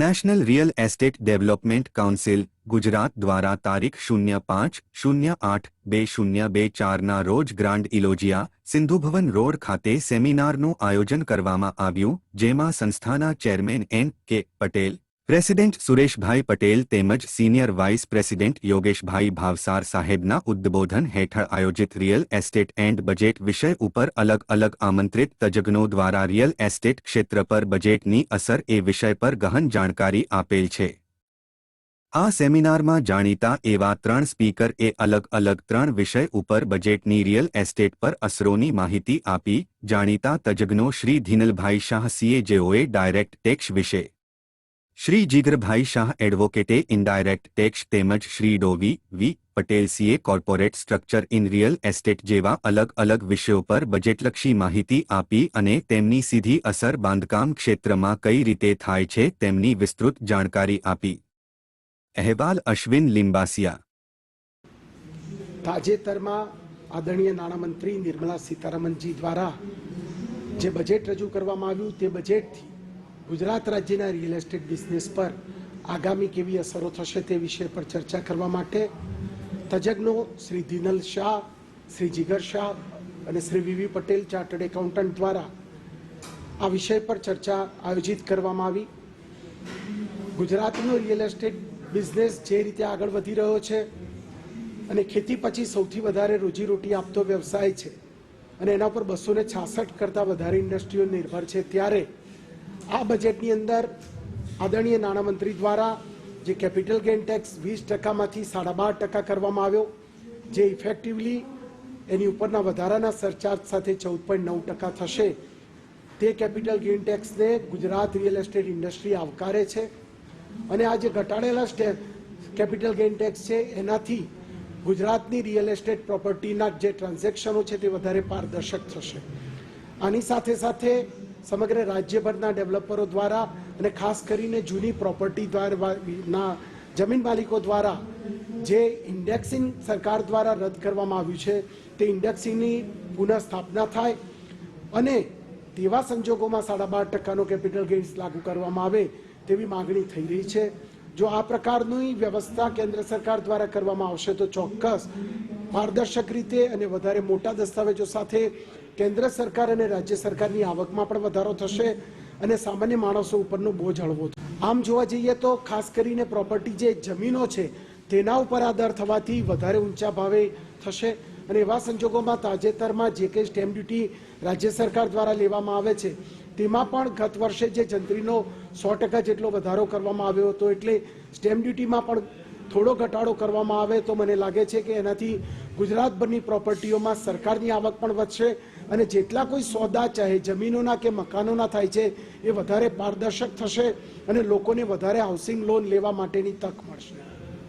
National real estate development council, Gujarat દ્વારા તારીખ શૂન્ય પાંચ, શૂન્ય આઠ, બે શૂન્ય બે ચારના રોજ ગ્રાન્ડ ઇલોજિયા, સિંધુભવન રોડ ખાતે સેમિનારનું આયોજન કરવામાં આવ્યું, જેમાં સંસ્થાના ચેરમેન એન કે પટેલ પ્રેસિડેન્ટ સુરેશભાઈ પટેલ તેમજ senior vice president Yogeshbhai Bhavsar સાહેબના ઉદ્બોધન હેઠળ આયોજિત રિયલ એસ્ટેટ એન્ડ બજેટ વિષય ઉપર અલગ અલગ આમંત્રિત તજજ્ઞો દ્વારા રિયલ એસ્ટેટ ક્ષેત્ર પર બજેટની અસર એ વિષય પર ગહન જાણકારી આપેલ છે. આ સેમિનારમાં જાણીતા એવા ત્રણ સ્પીકર એ અલગ અલગ ત્રણ વિષય ઉપર બજેટની રિયલ એસ્ટેટ પર અસરોની માહિતી આપી, જાણીતા તજજ્ઞો શ્રી ધીનલભાઈ શાહ સીએ જેઓએ ડાયરેક્ટ ટેક્સ વિશે શ્રી જીગરભાઈ શાહ એડવોકેટે ઇનડાયરેક્ટ ટેક્સ તેમજ શ્રી ડોવી V પટેલસીએ corporate structure in real estate જેવા અલગ અલગ વિષયો પર બજેટલક્ષી માહિતી આપી અને તેમની સીધી અસર બાંધકામ ક્ષેત્રમાં કઈ રીતે થાય છે તેમની વિસ્તૃત જાણકારી આપી. અહેવાલ અશ્વિન લિંબાસિયા. તાજેતરમાં આદરણીય નાણામંત્રી નિર્મલા સીતારામનજી દ્વારા જે બજેટ રજૂ કરવામાં આવ્યું તે બજેટથી ગુજરાત રાજ્યના રિયલ એસ્ટેટ બિઝનેસ પર આગામી કેવી અસરો થશે તે વિષય પર ચર્ચા કરવા માટે તજજ્ઞો શ્રી દિનલ શાહ, શ્રી જીગર શાહ અને Shri V V Patel chartered accountant દ્વારા આ વિષય પર ચર્ચા આયોજિત કરવામાં આવી. ગુજરાતનો રિયલ એસ્ટેટ બિઝનેસ જે રીતે આગળ વધી રહ્યો છે અને ખેતી પછી સૌથી વધારે રોજીરોટી આપતો વ્યવસાય છે અને એના પર બસો ને છાસઠ કરતાં વધારે ઇન્ડસ્ટ્રીઓ નિર્ભર છે, ત્યારે આ બજેટની અંદર આદરણીય નાણામંત્રી દ્વારા જે કેપિટલ ગેઇન ટેક્સ વીસ ટકામાંથી સાડા બાર ટકા કરવામાં આવ્યો, જે ઇફેક્ટિવલી એની ઉપરના વધારાના સરચાર્જ સાથે ચૌદ પોઈન્ટ નવ ટકા થશે. તે કેપિટલ ગેઇન ટેક્સને ગુજરાત રિયલ એસ્ટેટ ઇન્ડસ્ટ્રી આવકારે છે. અને આ જે ઘટાડેલા સ્ટેપ કેપિટલ ગેઇન ટેક્સ છે, એનાથી ગુજરાતની રિયલ એસ્ટેટ પ્રોપર્ટીના જે ટ્રાન્ઝેક્શનો છે તે વધારે પારદર્શક થશે. આની સાથે સાથે સમગ્ર રાજ્યભરના ડેવલપરો દ્વારા અને ખાસ કરીને જૂની પ્રોપર્ટી દ્વારા જમીન માલિકો દ્વારા જે ઇન્ડેક્સિંગ સરકાર દ્વારા રદ કરવામાં આવ્યું છે, તે ઇન્ડેક્સિંગની પુનઃસ્થાપના થાય અને તેવા સંજોગોમાં સાડા બાર ટકાનો કેપિટલ ગેઇન્સ લાગુ કરવામાં આવે તેવી માગણી થઈ રહી છે. જો આ પ્રકારની વ્યવસ્થા કેન્દ્ર સરકાર દ્વારા કરવામાં આવશે તો ચોક્કસ પારદર્શક રીતે અને વધારે મોટા દસ્તાવેજો સાથે કેન્દ્ર સરકાર અને રાજ્ય સરકારની આવકમાં પણ વધારો થશે અને સામાન્ય માણસો ઉપરનો બોજ હળવો આમ જોવા જઈએ તો ખાસ કરીને પ્રોપર્ટી જે જમીનો છે, તેના ઉપર આધાર થવાથી વધારે ઊંચા ભાવે થશે. અને એવા સંજોગોમાં તાજેતરમાં જે કંઈ સ્ટેમ્પ ડ્યુટી રાજ્ય સરકાર દ્વારા લેવામાં આવે છે, તેમાં પણ ગત વર્ષે જે જંત્રીનો સો ટકા જેટલો વધારો કરવામાં આવ્યો હતો, એટલે સ્ટેમ્પ ડ્યુટીમાં પણ થોડો ઘટાડો કરવામાં આવે તો મને લાગે છે કે એનાથી ગુજરાતભરની પ્રોપર્ટીઓમાં સરકારની આવક પણ વધશે અને જેટલા કોઈ સોદા ચાહે જમીનોના કે મકાનોના થાય છે, એ વધારે પારદર્શક થશે અને લોકોને વધારે હાઉસિંગ લોન લેવા માટેની તક મળશે.